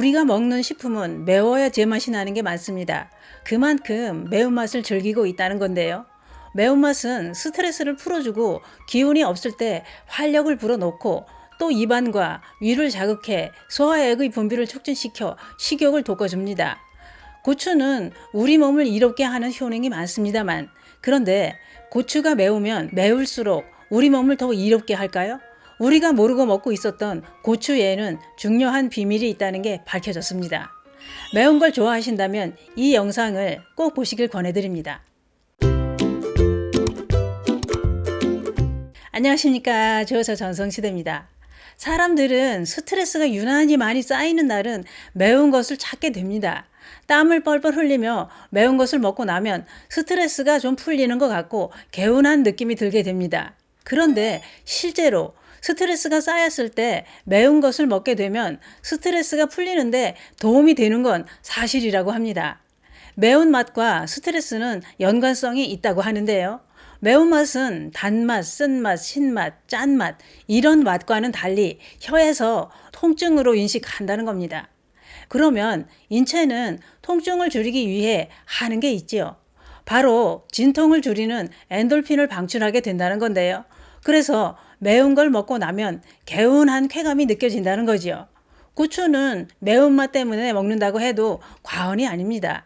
우리가 먹는 식품은 매워야 제맛이 나는 게 많습니다. 그만큼 매운맛을 즐기고 있다는 건데요. 매운맛은 스트레스를 풀어주고 기운이 없을 때 활력을 불어넣고 또 입안과 위를 자극해 소화액의 분비를 촉진시켜 식욕을 돋궈줍니다. 고추는 우리 몸을 이롭게 하는 효능이 많습니다만 그런데 고추가 매우면 매울수록 우리 몸을 더 이롭게 할까요? 우리가 모르고 먹고 있었던 고추에는 중요한 비밀이 있다는 게 밝혀졌습니다. 매운 걸 좋아하신다면 이 영상을 꼭 보시길 권해드립니다. 안녕하십니까. 저서 전성시대입니다. 사람들은 스트레스가 유난히 많이 쌓이는 날은 매운 것을 찾게 됩니다. 땀을 뻘뻘 흘리며 매운 것을 먹고 나면 스트레스가 좀 풀리는 것 같고 개운한 느낌이 들게 됩니다. 그런데 실제로 스트레스가 쌓였을 때 매운 것을 먹게 되면 스트레스가 풀리는데 도움이 되는 건 사실이라고 합니다. 매운맛과 스트레스는 연관성이 있다고 하는데요. 매운맛은 단맛, 쓴맛, 신맛, 짠맛 이런 맛과는 달리 혀에서 통증으로 인식한다는 겁니다. 그러면 인체는 통증을 줄이기 위해 하는 게 있지요. 바로 진통을 줄이는 엔돌핀을 방출하게 된다는 건데요. 그래서 매운 걸 먹고 나면 개운한 쾌감이 느껴진다는 거지요. 고추는 매운맛 때문에 먹는다고 해도 과언이 아닙니다.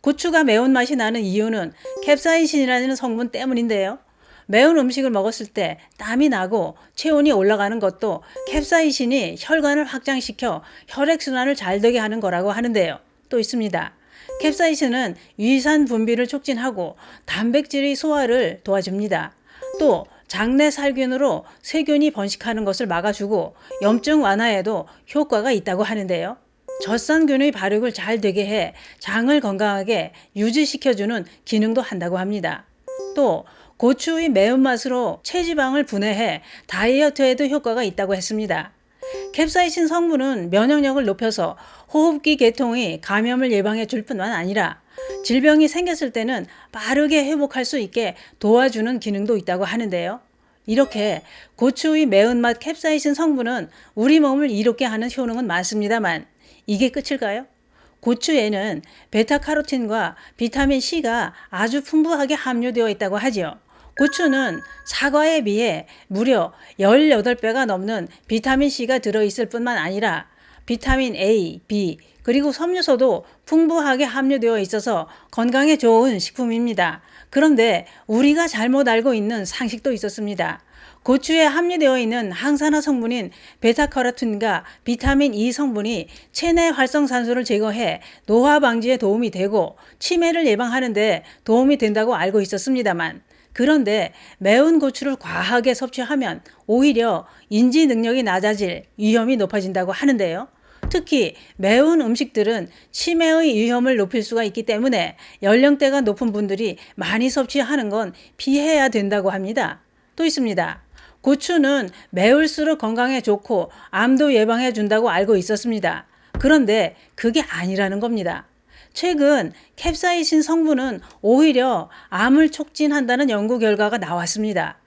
고추가 매운맛이 나는 이유는 캡사이신이라는 성분 때문인데요. 매운 음식을 먹었을 때 땀이 나고 체온이 올라가는 것도 캡사이신이 혈관을 확장시켜 혈액순환을 잘 되게 하는 거라고 하는데요. 또 있습니다. 캡사이신은 위산 분비를 촉진하고 단백질의 소화를 도와줍니다. 또 장내 살균으로 세균이 번식하는 것을 막아주고 염증 완화에도 효과가 있다고 하는데요. 젖산균의 발육을 잘 되게 해 장을 건강하게 유지시켜주는 기능도 한다고 합니다. 또 고추의 매운맛으로 체지방을 분해해 다이어트에도 효과가 있다고 했습니다. 캡사이신 성분은 면역력을 높여서 호흡기 계통의 감염을 예방해 줄 뿐만 아니라 질병이 생겼을 때는 빠르게 회복할 수 있게 도와주는 기능도 있다고 하는데요. 이렇게 고추의 매운맛 캡사이신 성분은 우리 몸을 이롭게 하는 효능은 많습니다만 이게 끝일까요? 고추에는 베타카로틴과 비타민 C가 아주 풍부하게 함유되어 있다고 하지요. 고추는 사과에 비해 무려 18배가 넘는 비타민 C가 들어있을 뿐만 아니라 비타민 A, B, 그리고 섬유소도 풍부하게 함유되어 있어서 건강에 좋은 식품입니다. 그런데 우리가 잘못 알고 있는 상식도 있었습니다. 고추에 함유되어 있는 항산화 성분인 베타카로틴과 비타민 E 성분이 체내 활성산소를 제거해 노화 방지에 도움이 되고 치매를 예방하는데 도움이 된다고 알고 있었습니다만 그런데 매운 고추를 과하게 섭취하면 오히려 인지 능력이 낮아질 위험이 높아진다고 하는데요. 특히 매운 음식들은 치매의 위험을 높일 수가 있기 때문에 연령대가 높은 분들이 많이 섭취하는 건 피해야 된다고 합니다. 또 있습니다. 고추는 매울수록 건강에 좋고 암도 예방해 준다고 알고 있었습니다. 그런데 그게 아니라는 겁니다. 최근 캡사이신 성분은 오히려 암을 촉진한다는 연구 결과가 나왔습니다.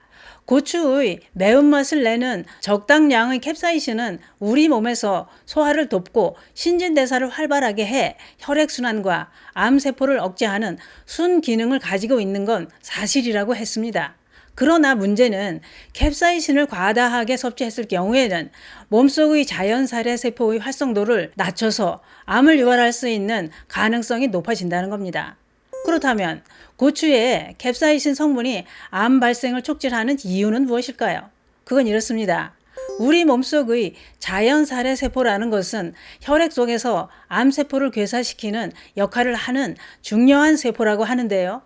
고추의 매운맛을 내는 적당량의 캡사이신은 우리 몸에서 소화를 돕고 신진대사를 활발하게 해 혈액순환과 암세포를 억제하는 순 기능을 가지고 있는 건 사실이라고 했습니다. 그러나 문제는 캡사이신을 과다하게 섭취했을 경우에는 몸속의 자연살해 세포의 활성도를 낮춰서 암을 유발할 수 있는 가능성이 높아진다는 겁니다. 그렇다면 고추에 캡사이신 성분이 암 발생을 촉진하는 이유는 무엇일까요? 그건 이렇습니다. 우리 몸속의 자연살해 세포라는 것은 혈액 속에서 암세포를 괴사시키는 역할을 하는 중요한 세포라고 하는데요.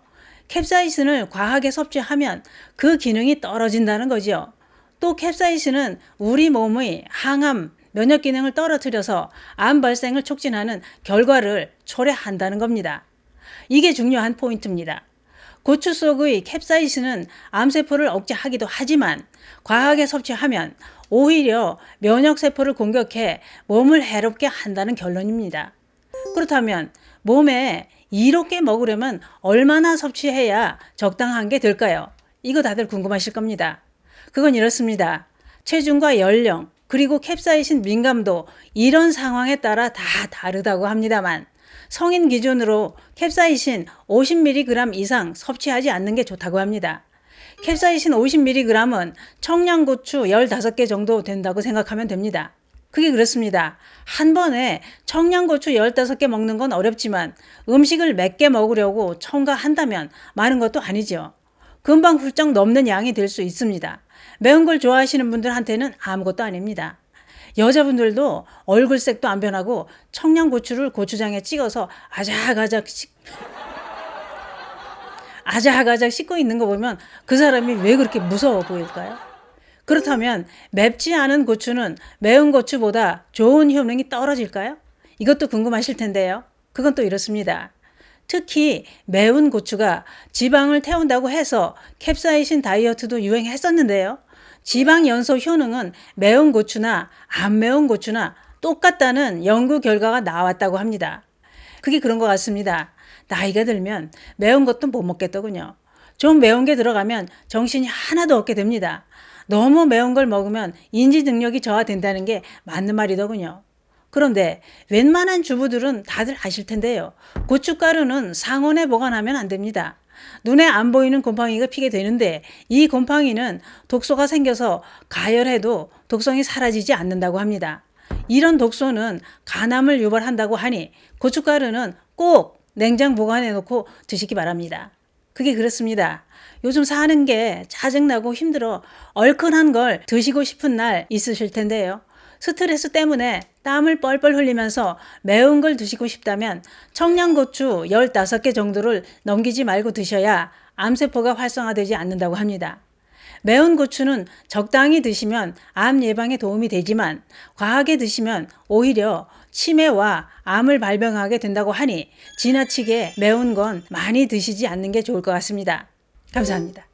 캡사이신을 과하게 섭취하면 그 기능이 떨어진다는 거죠. 또 캡사이신은 우리 몸의 항암, 면역 기능을 떨어뜨려서 암 발생을 촉진하는 결과를 초래한다는 겁니다. 이게 중요한 포인트입니다. 고추 속의 캡사이신은 암세포를 억제하기도 하지만 과하게 섭취하면 오히려 면역세포를 공격해 몸을 해롭게 한다는 결론입니다. 그렇다면 몸에 이롭게 먹으려면 얼마나 섭취해야 적당한 게 될까요? 이거 다들 궁금하실 겁니다. 그건 이렇습니다. 체중과 연령, 그리고 캡사이신 민감도 이런 상황에 따라 다 다르다고 합니다만 성인 기준으로 캡사이신 50mg 이상 섭취하지 않는 게 좋다고 합니다. 캡사이신 50mg은 청양고추 15개 정도 된다고 생각하면 됩니다. 그게 그렇습니다. 한 번에 청양고추 15개 먹는 건 어렵지만 음식을 몇 개 먹으려고 첨가한다면 많은 것도 아니죠. 금방 훌쩍 넘는 양이 될 수 있습니다. 매운 걸 좋아하시는 분들한테는 아무것도 아닙니다. 여자분들도 얼굴색도 안 변하고 청양고추를 고추장에 찍어서 아작아작 씻... 아작아작 씻고 있는 거 보면 그 사람이 왜 그렇게 무서워 보일까요? 그렇다면 맵지 않은 고추는 매운 고추보다 좋은 효능이 떨어질까요? 이것도 궁금하실 텐데요. 그건 또 이렇습니다. 특히 매운 고추가 지방을 태운다고 해서 캡사이신 다이어트도 유행했었는데요. 지방 연소 효능은 매운 고추나 안 매운 고추나 똑같다는 연구 결과가 나왔다고 합니다. 그게 그런 것 같습니다. 나이가 들면 매운 것도 못 먹겠더군요. 좀 매운 게 들어가면 정신이 하나도 없게 됩니다. 너무 매운 걸 먹으면 인지 능력이 저하된다는 게 맞는 말이더군요. 그런데 웬만한 주부들은 다들 아실 텐데요. 고춧가루는 상온에 보관하면 안 됩니다. 눈에 안 보이는 곰팡이가 피게 되는데 이 곰팡이는 독소가 생겨서 가열해도 독성이 사라지지 않는다고 합니다. 이런 독소는 간암을 유발한다고 하니 고춧가루는 꼭 냉장 보관해 놓고 드시기 바랍니다. 그게 그렇습니다. 요즘 사는 게 짜증나고 힘들어 얼큰한 걸 드시고 싶은 날 있으실 텐데요. 스트레스 때문에 땀을 뻘뻘 흘리면서 매운 걸 드시고 싶다면 청양고추 15개 정도를 넘기지 말고 드셔야 암세포가 활성화되지 않는다고 합니다. 매운 고추는 적당히 드시면 암 예방에 도움이 되지만 과하게 드시면 오히려 치매와 암을 발병하게 된다고 하니 지나치게 매운 건 많이 드시지 않는 게 좋을 것 같습니다. 감사합니다.